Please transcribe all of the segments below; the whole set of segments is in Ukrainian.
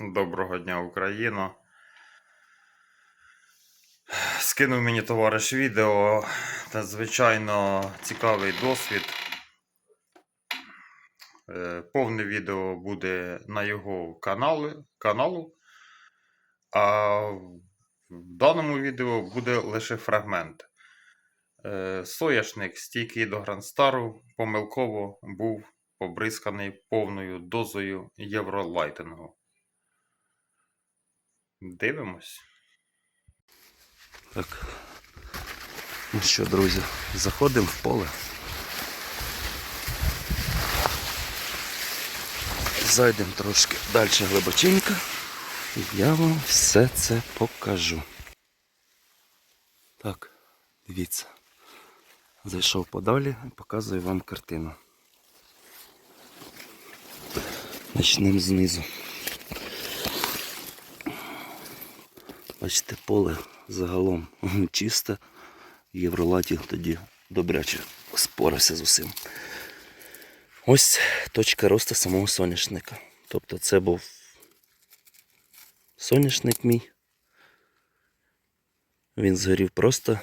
Доброго дня, Україно. Скинув мені товариш відео. Надзвичайно цікавий досвід. Е, Повне відео буде на його каналі, каналу. А в даному відео буде лише фрагмент. Е, Соняшник стійкий до Грандстару помилково був побризканий повною дозою євролайтингу. Дивимось. Так. Ну що, друзі, заходимо в поле. Зайдемо трошки далі глибоченько. І я вам все це покажу. Так, дивіться. Зайшов подалі і показую вам картину. Почнемо знизу. Бачите, поле загалом чисте. Євролатів тоді добряче спорався з усім. Ось точка росту самого соняшника. Тобто це був соняшник мій. Він згорів просто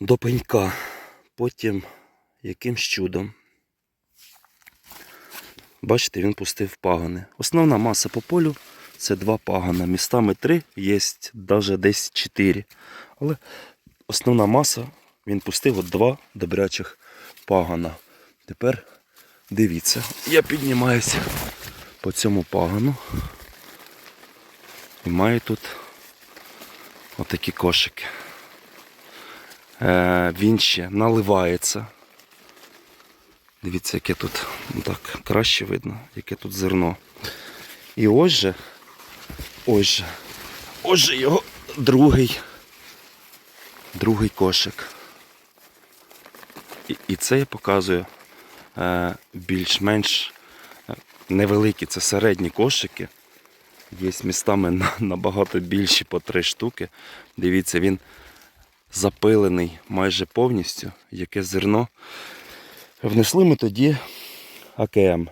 до пенька. Потім якимсь чудом. Бачите, він пустив пагони. Основна маса по полю це два пагона. Містами три, є навіть десь чотири. Але основна маса він пустив от два добрячих пагона. Тепер дивіться, я піднімаюся по цьому пагану. І маю тут отакі кошики. Е, він ще наливається. Дивіться, яке тут ну так краще видно, яке тут зерно. І ось же, ось ось його другий, другий кошик. І, і це я показую е, більш-менш е, невеликі, це середні кошики. Є містами набагато більші по три штуки. Дивіться, він запилений майже повністю, яке зерно. Внесли ми тоді АКМ.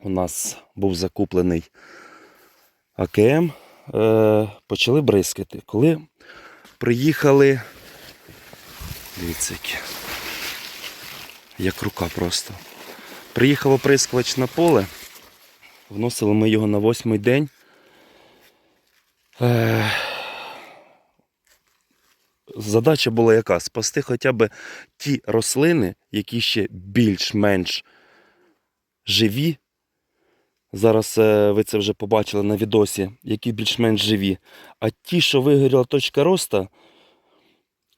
У нас був закуплений АКМ, е, почали бризкати. Коли приїхали, дивіться, які, як рука просто. Приїхав оприскувач на поле, вносили ми його на восьмий день. Е, задача була яка? Спасти хоча б ті рослини, які ще більш-менш живі. Зараз е, ви це вже побачили на відосі, які більш-менш живі. А ті, що вигоріла точка росту,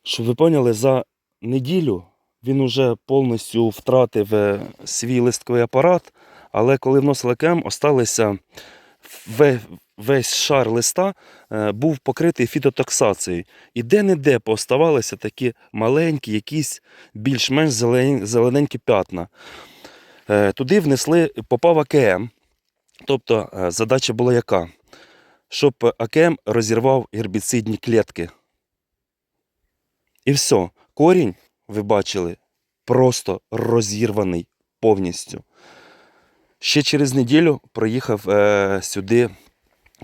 щоб ви поняли, за неділю він уже повністю втратив е, свій листковий апарат, але коли вносили КМ, осталися весь шар листа е, був покритий фітотоксацією. І де-не-де поставалися такі маленькі, якісь більш-менш зелененькі п'ятна. Туди внесли, попав АКМ. Тобто е, задача була яка? Щоб АКМ розірвав гербіцидні клітки. І все. Корінь, ви бачили, просто розірваний повністю. Ще через неділю проїхав е, сюди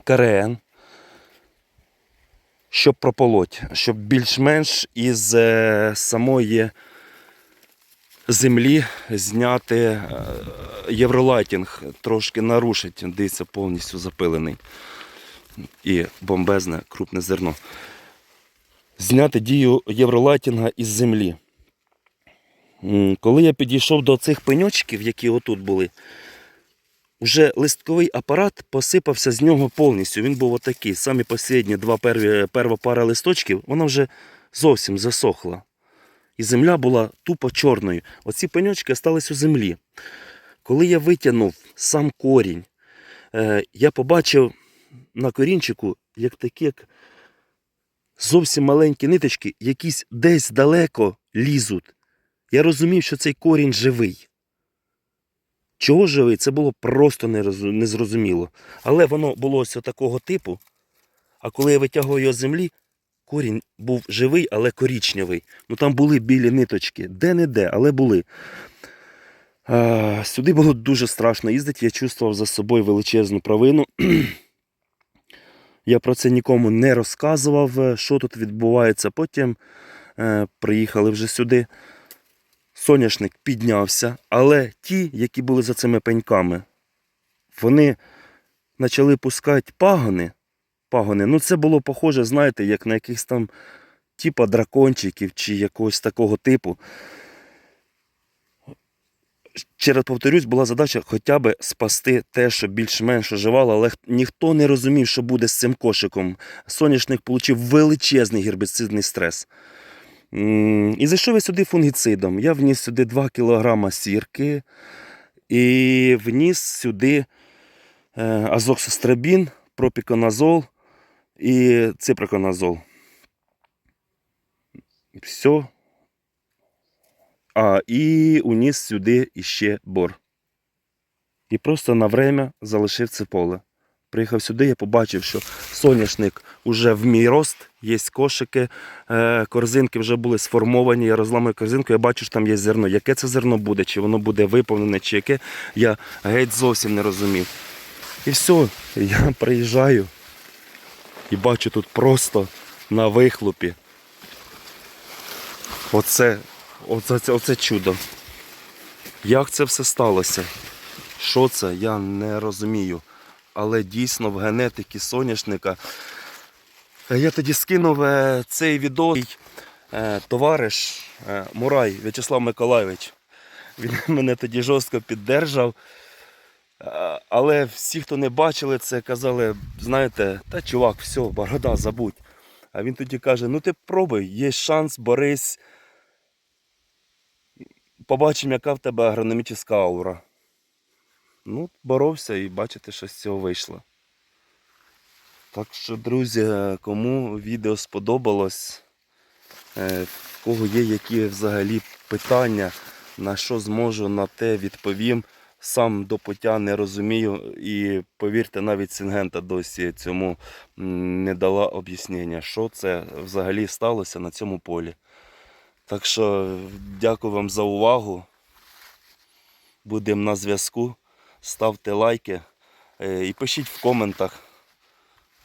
КРН, щоб прополоть, щоб більш-менш із е, самої землі зняти е, євролайтінг, трошки нарушить, дивіться, повністю запилений. І бомбезне крупне зерно. Зняти дію євролайтінга із землі. Коли я підійшов до цих пеньочків, які отут були, вже листковий апарат посипався з нього повністю. Він був отакий. Самі останні два перва пара листочків, вона вже зовсім засохла. І земля була тупо чорною. Оці пеньочки залишились у землі. Коли я витягнув сам корінь, е, я побачив на корінчику, як такі, як зовсім маленькі ниточки, якісь десь далеко лізуть. Я розумів, що цей корінь живий. Чого живий, це було просто незрозуміло. Але воно було ось такого типу. А коли я витягував його з землі, корінь був живий, але корічневий. Ну там були білі ниточки. Де-не-де, але були. Е, Сюди було дуже страшно їздити. Я чувствував за собою величезну провину. Я про це нікому не розказував, е, що тут відбувається. Потім е, приїхали вже сюди. Соняшник піднявся, але ті, які були за цими пеньками, вони почали пускати пагони. Пагони. Ну, це було похоже, знаєте, як на якихось там типа дракончиків чи якогось такого типу. Ще раз повторюсь, була задача хоча б спасти те, що більш-менш оживало, але ніхто не розумів, що буде з цим кошиком. Соняшник отримав величезний гербіцидний стрес. І зайшов я сюди фунгіцидом. Я вніс сюди 2 кг сірки і вніс сюди е, азоксострабін, пропіконазол і ципроконазол. Все. А, і уніс сюди іще бор. І просто на время залишив це поле. Приїхав сюди, я побачив, що соняшник уже в мій рост, є кошики, е, корзинки вже були сформовані. Я розламую корзинку, я бачу, що там є зерно. Яке це зерно буде? Чи воно буде виповнене, чи яке, я геть зовсім не розумів. І все, я приїжджаю і бачу тут просто на вихлопі. Оце, оце, оце, чудо. Як це все сталося? Що це, я не розумію. Але дійсно в генетиці соняшника. Е, Я тоді скинув е, цей відео. Е, Товариш Мурай В'ячеслав Миколайович. Він мене тоді жорстко піддержав. Але всі, хто не бачили це, казали, знаєте, та чувак, все, борода, забудь. А він тоді каже: ну ти пробуй, є шанс, борись. Побачимо, яка в тебе агрономічна аура. Ну, боровся і бачите, що з цього вийшло. Так що, друзі, кому відео сподобалось, е, в кого є які взагалі питання, на що зможу, на те відповім. Сам до пуття не розумію і повірте, навіть Сингента досі цьому не дала об'яснення, що це взагалі сталося на цьому полі. Так що дякую вам за увагу. Будемо на зв'язку. Ставте лайки е, і пишіть в коментах,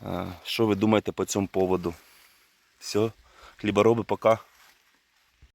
е, що ви думаєте по цьому поводу. Все, хлібороби, пока.